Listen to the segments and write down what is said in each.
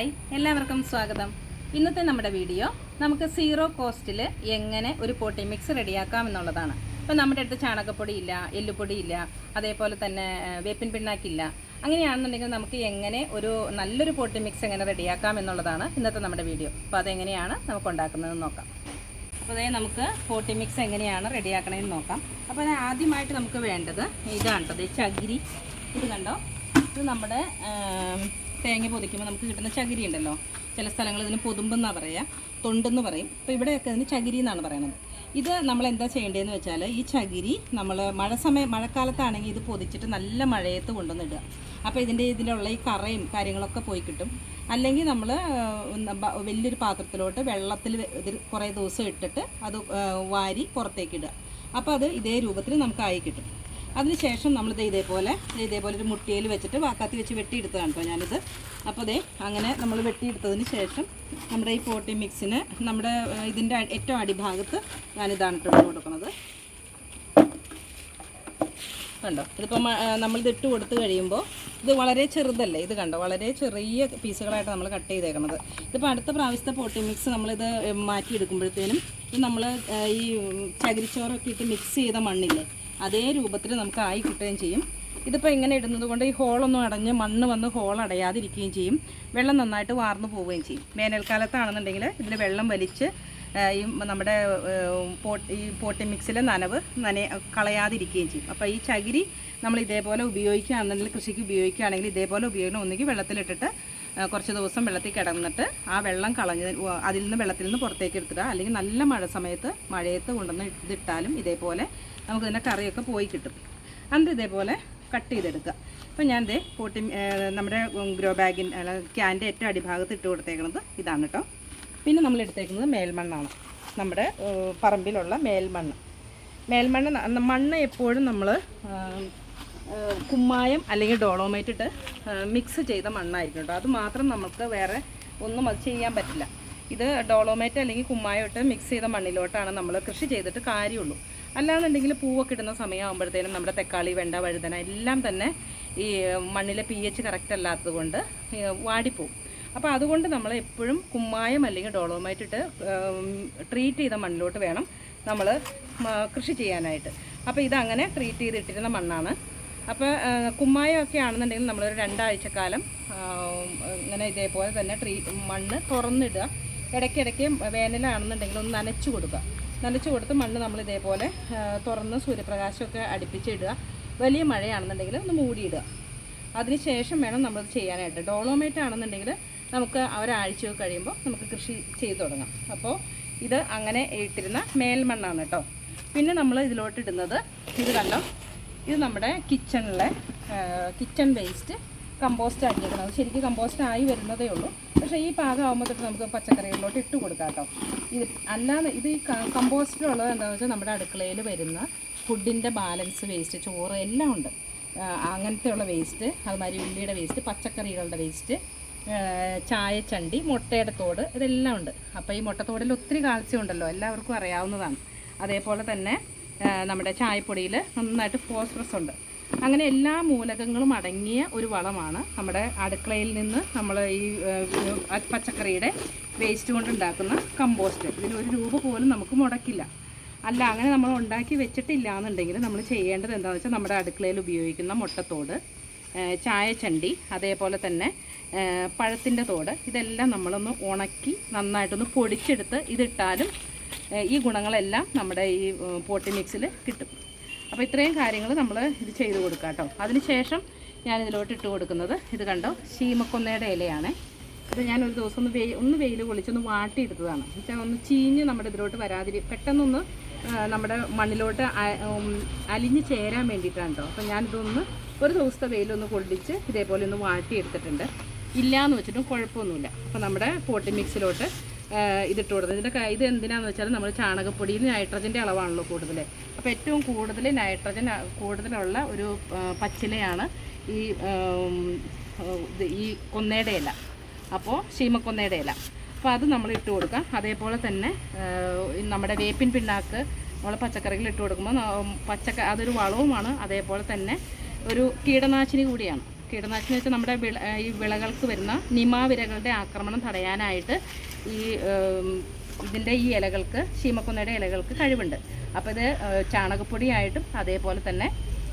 Hi എല്ലാവർക്കും സ്വാഗതം. ഇന്നത്തെ നമ്മുടെ വീഡിയോ നമുക്ക് സീറോ കോസ്റ്റിൽ എങ്ങനെ ഒരു പോട്ടി മിക്സ് റെഡിയാക്കാം എന്നുള്ളതാണ്. ഇപ്പം നമ്മുടെ അടുത്ത് ചാണകപ്പൊടി ഇല്ല എല്ലുപൊടി ഇല്ല അതേപോലെ തന്നെ വേപ്പിൻ പിണ്ണാക്കില്ല അങ്ങനെയാണെന്നുണ്ടെങ്കിൽ നമുക്ക് എങ്ങനെ ഒരു നല്ലൊരു പോട്ടി മിക്സ് എങ്ങനെ റെഡിയാക്കാം എന്നുള്ളതാണ് ഇന്നത്തെ നമ്മുടെ വീഡിയോ. അപ്പോൾ അതെങ്ങനെയാണ് നമുക്ക് ഉണ്ടാക്കുന്നതെന്ന് നോക്കാം. അപ്പോൾ അതേ നമുക്ക് പോട്ടി മിക്സ് എങ്ങനെയാണ് റെഡിയാക്കണമെന്ന് നോക്കാം. അപ്പോൾ ആദ്യമായിട്ട് നമുക്ക് വേണ്ടത് ഇതാണ് കേട്ടോ ചകിരി. ഇത് കണ്ടോ? ഇത് നമ്മുടെ തേങ്ങ പൊതിക്കുമ്പോൾ നമുക്ക് കിട്ടുന്ന ചകിരി ഉണ്ടല്ലോ. ചില സ്ഥലങ്ങളിൽ ഇതിന് പൊതുമ്പെന്നാണ് പറയുക തൊണ്ടെന്ന് പറയും. അപ്പോൾ ഇവിടെയൊക്കെ ഇതിന് ചകിരി എന്നാണ് പറയുന്നത്. ഇത് നമ്മൾ എന്താ ചെയ്യേണ്ടതെന്ന് വെച്ചാൽ ഈ ചകിരി നമ്മൾ മഴ സമയം മഴക്കാലത്താണെങ്കിൽ ഇത് പൊതിച്ചിട്ട് നല്ല മഴയത്ത് കൊണ്ടുവന്നിടുക. അപ്പോൾ ഇതിന്റെ ഇതിലുള്ള ഈ കറയും കാര്യങ്ങളൊക്കെ പോയി കിട്ടും. അല്ലെങ്കിൽ നമ്മൾ വലിയൊരു പാത്രത്തിലോട്ട് വെള്ളത്തിൽ ഇത് കുറേ ദിവസം ഇട്ടിട്ട് അത് വാരി പുറത്തേക്ക് ഇടുക. അപ്പോൾ അത് ഇതേ രൂപത്തിൽ നമുക്ക് ആയി കിട്ടും. അതിനുശേഷം നമ്മളിത് ഇതേപോലെ ഇതേപോലെ ഒരു മുട്ടിയിൽ വെച്ചിട്ട് വാക്കാത്തി വെച്ച് വെട്ടിയെടുത്തതാണ് കേട്ടോ ഞാനിത്. അപ്പോൾ ദേ അങ്ങനെ നമ്മൾ വെട്ടിയെടുത്തതിന് ശേഷം നമ്മുടെ ഈ പോട്ടി മിക്സിന് നമ്മുടെ ഇതിന്റെ ഏറ്റവും അടിഭാഗത്ത് ഞാനിതാണ് ഇട്ട് കൊടുക്കുന്നത്. കണ്ടോ? ഇതിപ്പോൾ നമ്മളിത് ഇട്ട് കൊടുത്തു കഴിയുമ്പോൾ ഇത് വളരെ ചെറുതല്ലേ? ഇത് കണ്ടോ? വളരെ ചെറിയ പീസുകളായിട്ട് നമ്മൾ കട്ട് ചെയ്തേക്കണത്. ഇതിപ്പോൾ അടുത്ത പ്രാവശ്യത്തെ പോട്ടി മിക്സ് നമ്മളിത് മാറ്റിയെടുക്കുമ്പോഴത്തേനും ഇത് നമ്മൾ ഈ ചകിരിച്ചോറൊക്കെ ഇട്ട് മിക്സ് ചെയ്ത മണ്ണില്ലേ? അതേ രൂപത്തിൽ നമുക്ക് ആയി കിട്ടുകയും ചെയ്യും. ഇതിപ്പോൾ ഇങ്ങനെ ഇടുന്നത് കൊണ്ട് ഈ ഹോളൊന്നും അടഞ്ഞ് മണ്ണ് വന്ന് ഹോൾ അടയാതിരിക്കുകയും ചെയ്യും. വെള്ളം നന്നായിട്ട് വാർന്നു പോവുകയും ചെയ്യും. വേനൽക്കാലത്താണെന്നുണ്ടെങ്കിൽ ഇതിൽ വെള്ളം വലിച്ച് ഈ നമ്മുടെ പോട്ട് ഈ പോട്ടി മിക്സിലെ നനവ് നന കളയാതിരിക്കുകയും ചെയ്യും. അപ്പോൾ ഈ ചകിരി നമ്മൾ ഇതേപോലെ ഉപയോഗിക്കുകയാണെന്നുണ്ടെങ്കിൽ കൃഷിക്ക് ഉപയോഗിക്കുകയാണെങ്കിൽ ഇതേപോലെ ഉപയോഗിക്കണം ഒന്നുകിൽ വെള്ളത്തിലിട്ടിട്ട് കുറച്ച് ദിവസം വെള്ളത്തിൽ കിടന്നിട്ട് ആ വെള്ളം കളഞ്ഞ് അതിൽ നിന്ന് വെള്ളത്തിൽ നിന്ന് പുറത്തേക്ക് എടുത്തിടുക. അല്ലെങ്കിൽ നല്ല മഴ സമയത്ത് മഴയത്ത് കൊണ്ടുവന്ന് ഇതിട്ടാലും ഇതേപോലെ നമുക്ക് ഇതിന്റെ കറിയൊക്കെ പോയി കിട്ടും. എന്നിട്ട് ഇതേപോലെ കട്ട് ചെയ്തെടുക്കുക. അപ്പോൾ ഞാൻ ഇതേ പോട്ടി നമ്മുടെ ഗ്രോ ബാഗിൻ ക്യാന്റെ ഏറ്റവും അടിഭാഗത്ത് ഇട്ട് കൊടുത്തേക്കുന്നത് ഇതാണ് കേട്ടോ. പിന്നെ നമ്മൾ എടുത്തേക്കുന്നത് മേൽമണ്ണാണ്. നമ്മുടെ പറമ്പിലുള്ള മേൽമണ്ണ്. മേൽമണ്ണ് മണ്ണ് എപ്പോഴും നമ്മൾ കുമ്മായം അല്ലെങ്കിൽ ഡോളോമൈറ്റ് ഇട്ട് മിക്സ് ചെയ്ത മണ്ണായിരിക്കും കേട്ടോ. അത് മാത്രം നമുക്ക് വേറെ ഒന്നും അത് ചെയ്യാൻ പറ്റില്ല. ഇത് ഡോളോമൈറ്റ് അല്ലെങ്കിൽ കുമ്മായം ഇട്ട് മിക്സ് ചെയ്ത മണ്ണിലോട്ടാണ് നമ്മൾ കൃഷി ചെയ്തിട്ട് കാര്യമുള്ളൂ. അല്ലാന്നുണ്ടെങ്കിൽ പൂവൊക്കെ ഇടുന്ന സമയമാകുമ്പോഴത്തേനും നമ്മുടെ തക്കാളി വെണ്ട വഴുതന എല്ലാം തന്നെ ഈ മണ്ണിലെ പി എച്ച് കറക്റ്റ് അല്ലാത്തത് കൊണ്ട് വാടിപ്പോവും. അപ്പോൾ അതുകൊണ്ട് നമ്മൾ എപ്പോഴും കുമ്മായം അല്ലെങ്കിൽ ഡോളോമൈറ്റ് ഇട്ട് ട്രീറ്റ് ചെയ്ത മണ്ണിലോട്ട് വേണം നമ്മൾ കൃഷി ചെയ്യാനായിട്ട്. അപ്പോൾ ഇതങ്ങനെ ട്രീറ്റ് ചെയ്തിട്ടിരുന്ന മണ്ണാണ് അപ്പോൾ കുമ്മായമൊക്കെ ആണെന്നുണ്ടെങ്കിൽ നമ്മളൊരു രണ്ടാഴ്ചക്കാലം കാലം ഇങ്ങനെ ഇതേപോലെ തന്നെ ട്രീ മണ്ണ് തുറന്നിടുക. ഇടയ്ക്കിടയ്ക്ക് വേനലാണെന്നുണ്ടെങ്കിൽ ഒന്ന് നനച്ചു കൊടുക്കുക. നനച്ചു കൊടുത്ത് മണ്ണ് നമ്മൾ ഇതേപോലെ തുറന്ന് സൂര്യപ്രകാശമൊക്കെ അടുപ്പിച്ചിടുക. വലിയ മഴയാണെന്നുണ്ടെങ്കിൽ ഒന്ന് മൂടിയിടുക. അതിനുശേഷം വേണം നമ്മൾ ചെയ്യാനായിട്ട്. ഡോളോമേറ്റ് ആണെന്നുണ്ടെങ്കിൽ നമുക്ക് ഒരാഴ്ച കഴിയുമ്പോൾ നമുക്ക് കൃഷി ചെയ്തു തുടങ്ങാം. അപ്പോൾ ഇത് അങ്ങനെ ഇട്ടിരുന്ന മേൽമണ്ണാണ് കേട്ടോ. പിന്നെ നമ്മൾ ഇതിലോട്ടിടുന്നത്. ഇത് കണ്ടോ? ഇത് നമ്മുടെ കിച്ചണിലെ കിച്ചൺ വേസ്റ്റ് കമ്പോസ്റ്റ് ആക്കിയേക്കണം ശരിക്കും കമ്പോസ്റ്റ് ആയി വരുന്നതേ ഉള്ളൂ. പക്ഷേ ഈ പാകം ആകുമ്പോഴത്തേക്ക് നമുക്ക് പച്ചക്കറികളിലോട്ട് ഇട്ട് കൊടുക്കാം കേട്ടോ ഇത് അല്ലാതെ ഇത് ഈ കമ്പോസ്റ്റിലുള്ളത് എന്താണെന്ന് വെച്ചാൽ നമ്മുടെ അടുക്കളയിൽ വരുന്ന ഫുഡിന്റെ ബാലൻസ് വേസ്റ്റ് ചോറ് എല്ലാം ഉണ്ട്. അങ്ങനത്തെയുള്ള വേസ്റ്റ് അതുമാതിരി ഉള്ളിയുടെ വേസ്റ്റ് പച്ചക്കറികളുടെ വേസ്റ്റ് ചായച്ചണ്ടി മുട്ടയുടെ തോട് ഇതെല്ലാം ഉണ്ട്. അപ്പോൾ ഈ മുട്ടത്തോടിൽ ഒത്തിരി കാൽസ്യം ഉണ്ടല്ലോ. എല്ലാവർക്കും അറിയാവുന്നതാണ്. അതേപോലെ തന്നെ നമ്മുടെ ചായപ്പൊടിയിൽ നന്നായിട്ട് ഫോസ്ഫറസ് ഉണ്ട്. അങ്ങനെ എല്ലാ മൂലകങ്ങളും അടങ്ങിയ ഒരു വളമാണ് നമ്മുടെ അടുക്കളയിൽ നിന്ന് നമ്മൾ ഈ പച്ചക്കറിയുടെ വേസ്റ്റ് കൊണ്ടുണ്ടാക്കുന്ന കമ്പോസ്റ്റ് ഇതിന് ഒരു രൂപ പോലും നമുക്ക് മുടക്കില്ല. അല്ല അങ്ങനെ നമ്മൾ ഉണ്ടാക്കി വെച്ചിട്ടില്ല എന്നുണ്ടെങ്കിൽ നമ്മൾ ചെയ്യേണ്ടത് എന്താണെന്ന് വെച്ചാൽ നമ്മുടെ അടുക്കളയിൽ ഉപയോഗിക്കുന്ന മുട്ടത്തോട് ചായച്ചണ്ടി അതേപോലെ തന്നെ പഴത്തിന്റെ തോട് ഇതെല്ലാം നമ്മളൊന്ന് ഉണക്കി നന്നായിട്ടൊന്ന് പൊടിച്ചെടുത്ത് ഇതിട്ടാലും ഈ ഗുണങ്ങളെല്ലാം നമ്മുടെ ഈ പോട്ടി മിക്സിൽ കിട്ടും. അപ്പോൾ ഇത്രയും കാര്യങ്ങൾ നമ്മൾ ഇത് ചെയ്ത് കൊടുക്കുക കേട്ടോ. അതിനുശേഷം ഞാനിതിലോട്ട് ഇട്ട് കൊടുക്കുന്നത് ഇത് കണ്ടോ? ശീമക്കൊന്നയുടെ ഇലയാണ്. ഇത് ഞാൻ ഒരു ദിവസം ഒന്ന് വെയിൽ ഒന്ന് വെയിൽ കൊളിച്ചൊന്ന് വാട്ടിയെടുത്തതാണ്. വെച്ചാൽ ഒന്ന് ചീഞ്ഞ് നമ്മുടെ ഇതിലോട്ട് വരാതിരി പെട്ടെന്നൊന്ന് നമ്മുടെ മണ്ണിലോട്ട് അലിഞ്ഞ് ചേരാൻ വേണ്ടിയിട്ടാണ് കേട്ടോ അപ്പോൾ ഞാനിതൊന്ന് ഒരു ദിവസത്തെ വെയിലൊന്ന് കൊള്ളിച്ച് ഇതേപോലെ ഒന്ന് വാട്ടിയെടുത്തിട്ടുണ്ട്. ഇല്ലയെന്ന് വെച്ചിട്ടും കുഴപ്പമൊന്നുമില്ല. അപ്പോൾ നമ്മുടെ പോട്ടി മിക്സിലോട്ട് ഇതിട്ട് കൊടുത്തത്. ഇതിന്റെ ഇത് എന്തിനാന്ന് വെച്ചാൽ നമ്മൾ ചാണകപ്പൊടിയിൽ നൈട്രജന്റെ അളവാണല്ലോ കൂടുതൽ. അപ്പോൾ ഏറ്റവും കൂടുതൽ നൈട്രജൻ കൂടുതലുള്ള ഒരു പച്ചിലയാണ് ഈ ഈ കൊന്നയുടെ ഇല. അപ്പോൾ ശീമക്കൊന്നയുടെ ഇല. അപ്പോൾ അത് നമ്മൾ ഇട്ട് കൊടുക്കാം. അതേപോലെ തന്നെ നമ്മുടെ വേപ്പിൻ പിണ്ണാക്ക് നമ്മൾ പച്ചക്കറികൾ ഇട്ട് കൊടുക്കുമ്പോൾ പച്ചക്ക അതൊരു വളവുമാണ്. അതേപോലെ തന്നെ ഒരു കീടനാശിനി കൂടിയാണ്. കീടനാശിനി വെച്ചാൽ നമ്മുടെ വിള ഈ വിളകൾക്ക് വരുന്ന നിമാവിരകളുടെ ആക്രമണം തടയാനായിട്ട് ഈ ഇതിന്റെ ഈ ഇലകൾക്ക് ശീമക്കൊന്നയുടെ ഇലകൾക്ക് കഴിവുണ്ട്. അപ്പോൾ ഇത് ചാണകപ്പൊടിയായിട്ടും അതേപോലെ തന്നെ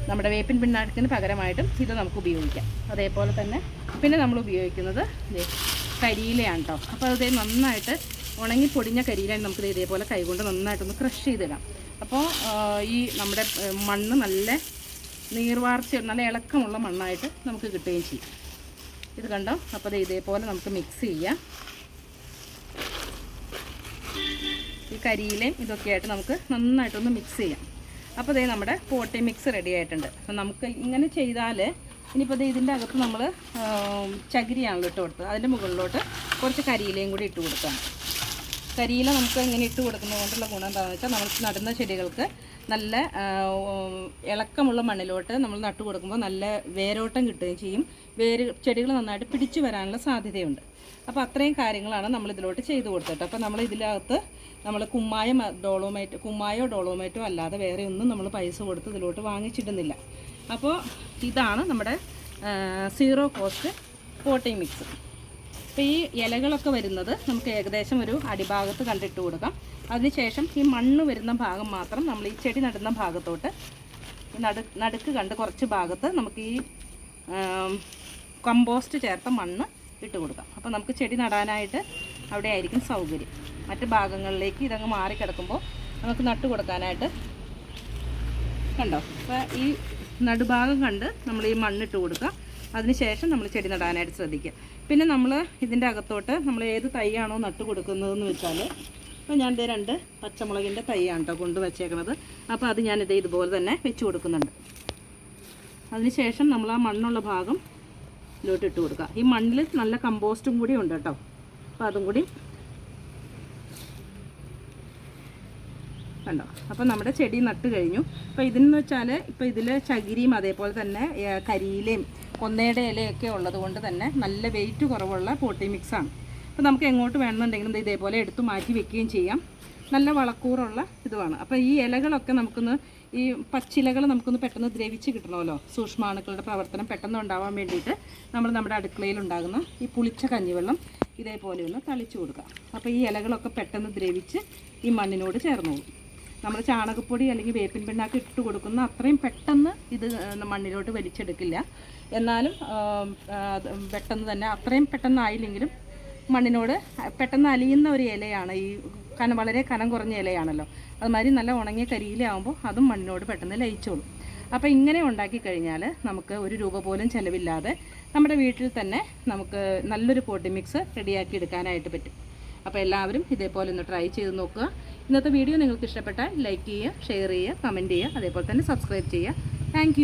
നമ്മുടെ വേപ്പിൻ പിണ്ണാക്കിന് പകരമായിട്ടും ഇത് നമുക്ക് ഉപയോഗിക്കാം. അതേപോലെ തന്നെ പിന്നെ നമ്മൾ ഉപയോഗിക്കുന്നത് കരിയിലയാണ് കേട്ടോ അപ്പോൾ അത് നന്നായിട്ട് ഉണങ്ങി പൊടിഞ്ഞ കരിയിലാണ് നമുക്ക് ഇതേപോലെ കൈകൊണ്ട് നന്നായിട്ടൊന്ന് ക്രഷ് ചെയ്തിടാം. അപ്പോൾ ഈ നമ്മുടെ മണ്ണ് നല്ല നീർവാർച്ച നല്ല ഇളക്കമുള്ള മണ്ണായിട്ട് നമുക്ക് കിട്ടുകയും ചെയ്യും. ഇത് കണ്ടോ? അപ്പോൾ ദേ ഇതേപോലെ നമുക്ക് മിക്സ് ചെയ്യാം. ഈ കരിയിലയും ഇതൊക്കെയായിട്ട് നമുക്ക് നന്നായിട്ടൊന്ന് മിക്സ് ചെയ്യാം. അപ്പോൾ ഇതേ നമ്മുടെ പോട്ടി മിക്സ് റെഡി ആയിട്ടുണ്ട്. അപ്പം നമുക്ക് ഇങ്ങനെ ചെയ്താൽ ഇനിയിപ്പോൾ ഇതിന്റെ അകത്ത് നമ്മൾ ചകിരിയാണല്ലോ ഇട്ട് കൊടുത്തത്. അതിന്റെ മുകളിലോട്ട് കുറച്ച് കരിയിലയും കൂടി ഇട്ട് കൊടുക്കാം. കരിയില നമുക്ക് ഇങ്ങനെ ഇട്ട് കൊടുക്കുന്നത് കൊണ്ടുള്ള ഗുണം എന്താണെന്ന് വെച്ചാൽ നമ്മൾ നടുന്ന ചെടികൾക്ക് നല്ല ഇളക്കമുള്ള മണ്ണിലോട്ട് നമ്മൾ നട്ടു കൊടുക്കുമ്പോൾ നല്ല വേരോട്ടം കിട്ടുകയും ചെയ്യും. വേര് ചെടികൾ നന്നായിട്ട് പിടിച്ചു വരാനുള്ള സാധ്യതയുണ്ട്. അപ്പോൾ അത്രയും കാര്യങ്ങളാണ് നമ്മൾ ഇതിലോട്ട് ചെയ്തു കൊടുത്തിട്ട്. അപ്പോൾ നമ്മൾ ഇതിനകത്ത് നമ്മൾ കുമ്മായം ഡോളോമേറ്റ് കുമ്മായോ ഡോളോമേറ്റോ അല്ലാതെ വേറെ ഒന്നും നമ്മൾ പൈസ കൊടുത്ത് ഇതിലോട്ട് വാങ്ങിച്ചിടുന്നില്ല. അപ്പോൾ ഇതാണ് നമ്മുടെ സീറോ കോസ്റ്റ് പോട്ടിംഗ് മിക്സ്. അപ്പോൾ ഈ ഇലകളൊക്കെ വരുന്നത് നമുക്ക് ഏകദേശം ഒരു അടിഭാഗത്ത് കണ്ടിട്ട് കൊടുക്കാം. അതിനുശേഷം ഈ മണ്ണ് വരുന്ന ഭാഗം മാത്രം നമ്മൾ ഈ ചെടി നടുന്ന ഭാഗത്തോട്ട് നടു നടുക്ക് കണ്ട് കുറച്ച് ഭാഗത്ത് നമുക്ക് ഈ കമ്പോസ്റ്റ് ചേർത്ത മണ്ണ് ഇട്ട് കൊടുക്കാം. അപ്പോൾ നമുക്ക് ചെടി നടാനായിട്ട് അവിടെ ആയിരിക്കും സൗകര്യം. മറ്റ് ഭാഗങ്ങളിലേക്ക് ഇതങ്ങ് മാറിക്കിടക്കുമ്പോൾ നമുക്ക് നട്ടു കൊടുക്കാനായിട്ട് കണ്ടോ? അപ്പോൾ ഈ നടുഭാഗം കണ്ട് നമ്മൾ ഈ മണ്ണിട്ട് കൊടുക്കുക. അതിനുശേഷം നമ്മൾ ചെടി നടാനായിട്ട് ശ്രദ്ധിക്കുക. പിന്നെ നമ്മൾ ഇതിന്റെ അകത്തോട്ട് നമ്മൾ ഏത് തൈയാണോ നട്ട് കൊടുക്കുന്നതെന്ന് വെച്ചാൽ അപ്പോൾ ഞാൻ ഇത് രണ്ട് പച്ചമുളകിന്റെ തൈയാണ് കേട്ടോ കൊണ്ട് വെച്ചേക്കുന്നത് അപ്പോൾ അത് ഞാനിത് ഇതുപോലെ തന്നെ വെച്ച് കൊടുക്കുന്നുണ്ട്. അതിനുശേഷം നമ്മൾ ആ മണ്ണുള്ള ഭാഗം ഇതിലോട്ട് ഇട്ട് കൊടുക്കുക ഈ മണ്ണിൽ നല്ല കമ്പോസ്റ്റും കൂടി ഉണ്ട് കേട്ടോ അപ്പോൾ അതും കൂടി കണ്ടോ? അപ്പോൾ നമ്മുടെ ചെടി നട്ട് കഴിഞ്ഞു. അപ്പോൾ ഇതെന്ന് വെച്ചാൽ ഇപ്പോൾ ഇതിൽ ചകിരിയും അതേപോലെ തന്നെ കരിയിലയും കൊന്നയുടെ ഇലയൊക്കെ ഉള്ളത് കൊണ്ട് തന്നെ നല്ല വെയിറ്റ് കുറവുള്ള പോട്ടി മിക്സാണ് അപ്പോൾ നമുക്ക് എങ്ങോട്ട് വേണമെന്നുണ്ടെങ്കിലും ഇത് ഇതേപോലെ എടുത്തു മാറ്റി വെക്കുകയും ചെയ്യാം. നല്ല വളക്കൂറുള്ള ഇതുമാണ് അപ്പോൾ ഈ ഇലകളൊക്കെ നമുക്കൊന്ന് ഈ പച്ചിലകൾ നമുക്കൊന്ന് പെട്ടെന്ന് ദ്രവിച്ച് കിട്ടണമല്ലോ. സൂക്ഷ്മാണുക്കളുടെ പ്രവർത്തനം പെട്ടെന്ന് ഉണ്ടാവാൻ വേണ്ടിയിട്ട് നമ്മൾ നമ്മുടെ അടുക്കളയിൽ ഉണ്ടാകുന്ന ഈ പുളിച്ച കഞ്ഞിവെള്ളം ഇതേപോലെ ഒന്ന് തളിച്ചു കൊടുക്കുക. അപ്പോൾ ഈ ഇലകളൊക്കെ പെട്ടെന്ന് ദ്രവിച്ച് ഈ മണ്ണിനോട് ചേർന്നോളും നമ്മൾ ചാണകപ്പൊടി അല്ലെങ്കിൽ വേപ്പിൻ പിണ്ണാക്ക് ഇട്ട് കൊടുക്കുന്ന അത്രയും പെട്ടെന്ന് ഇത് മണ്ണിലോട്ട് വലിച്ചെടുക്കില്ല. എന്നാലും പെട്ടെന്ന് തന്നെ അത്രയും പെട്ടെന്ന് ആയില്ലെങ്കിലും മണ്ണിനോട് പെട്ടെന്ന് അലിയുന്ന ഒരു ഇലയാണ് ഈ കനം വളരെ കനം കുറഞ്ഞ ഇലയാണല്ലോ. അതുമാതിരി നല്ല ഉണങ്ങിയ കരിയിലാവുമ്പോൾ അതും മണ്ണിനോട് പെട്ടെന്ന് ലയിച്ചോളും. അപ്പോൾ ഇങ്ങനെ ഉണ്ടാക്കി കഴിഞ്ഞാൽ നമുക്ക് ഒരു രൂപ പോലും ചിലവില്ലാതെ നമ്മുടെ വീട്ടിൽ തന്നെ നമുക്ക് നല്ലൊരു പോട്ടി മിക്സ് റെഡിയാക്കി എടുക്കാനായിട്ട് പറ്റും. അപ്പോൾ എല്ലാവരും ഇതേപോലെ ഒന്ന് ട്രൈ ചെയ്ത് നോക്കുക. ഇന്നത്തെ വീഡിയോ നിങ്ങൾക്ക് ഇഷ്ടപ്പെട്ടാൽ ലൈക്ക് ചെയ്യുക ഷെയർ ചെയ്യുക കമന്റ് ചെയ്യുക അതേപോലെ തന്നെ സബ്സ്ക്രൈബ് ചെയ്യുക. താങ്ക്